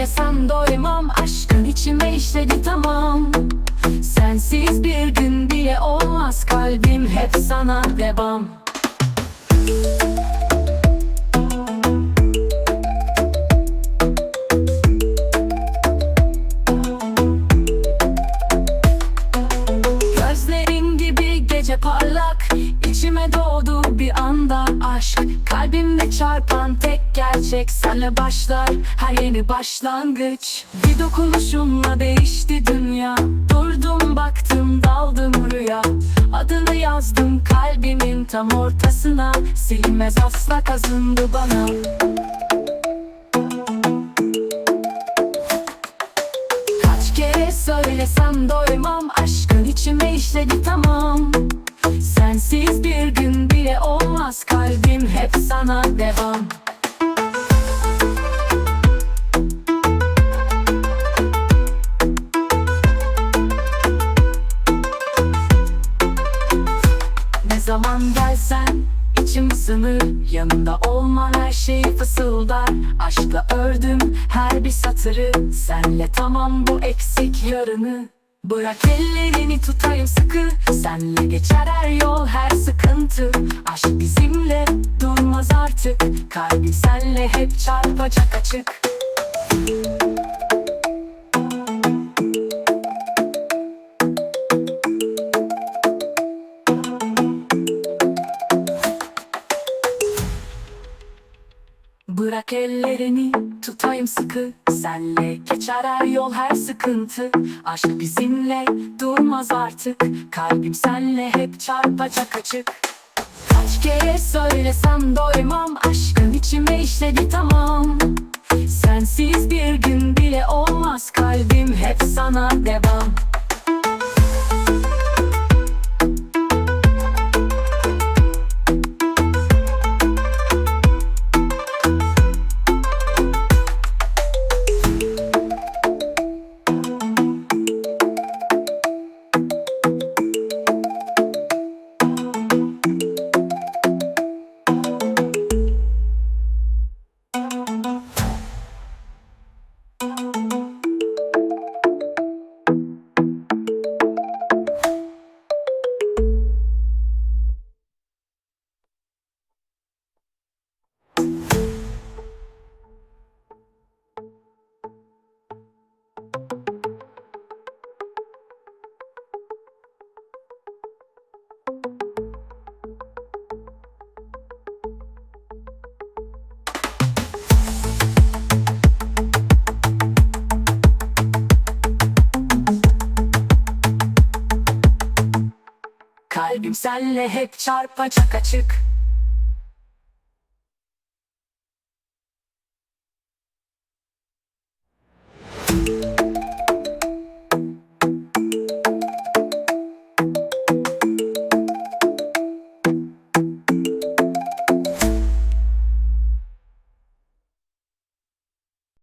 Söylesem doymam aşkın içime işledi tamam. Sensiz bir gün bile olmaz kalbim hep sana devam. İçime doğdu bir anda aşk. Kalbimde çarpan tek gerçek senle başlar her yeni başlangıç. Bir dokunuşunla değişti dünya. Durdum baktım daldım rüya. Adını yazdım kalbimin tam ortasına. Silinmez asla kazındı bana. Kaç kere söylesem doymam Aşkın içime işledi tamam Sensiz bir gün bile olmaz Kalbim hep sana devam. Ne zaman gelsen içim ısınır Yanında olman her şeyi fısıldar. Aşkla ördüm her bir satırı Senle tamam bu eksik yarını Bırak ellerini tutayım sıkı. Senle geçer her yol her sıkıntı. Aşk bizimle durmaz artık. Kalbim senle hep çarpacak açık. Bırak ellerini tutayım sıkı. Senle geçer her yol her sıkıntı. Aşk bizimle durmaz artık. Kalbim senle hep çarpacak açık. Kaç kere söylesem doymam Aşkın içime işledi tamam. Sensiz bir gün bile olmaz Kalbim hep sana devam Kalbim senle hep çarpacak açık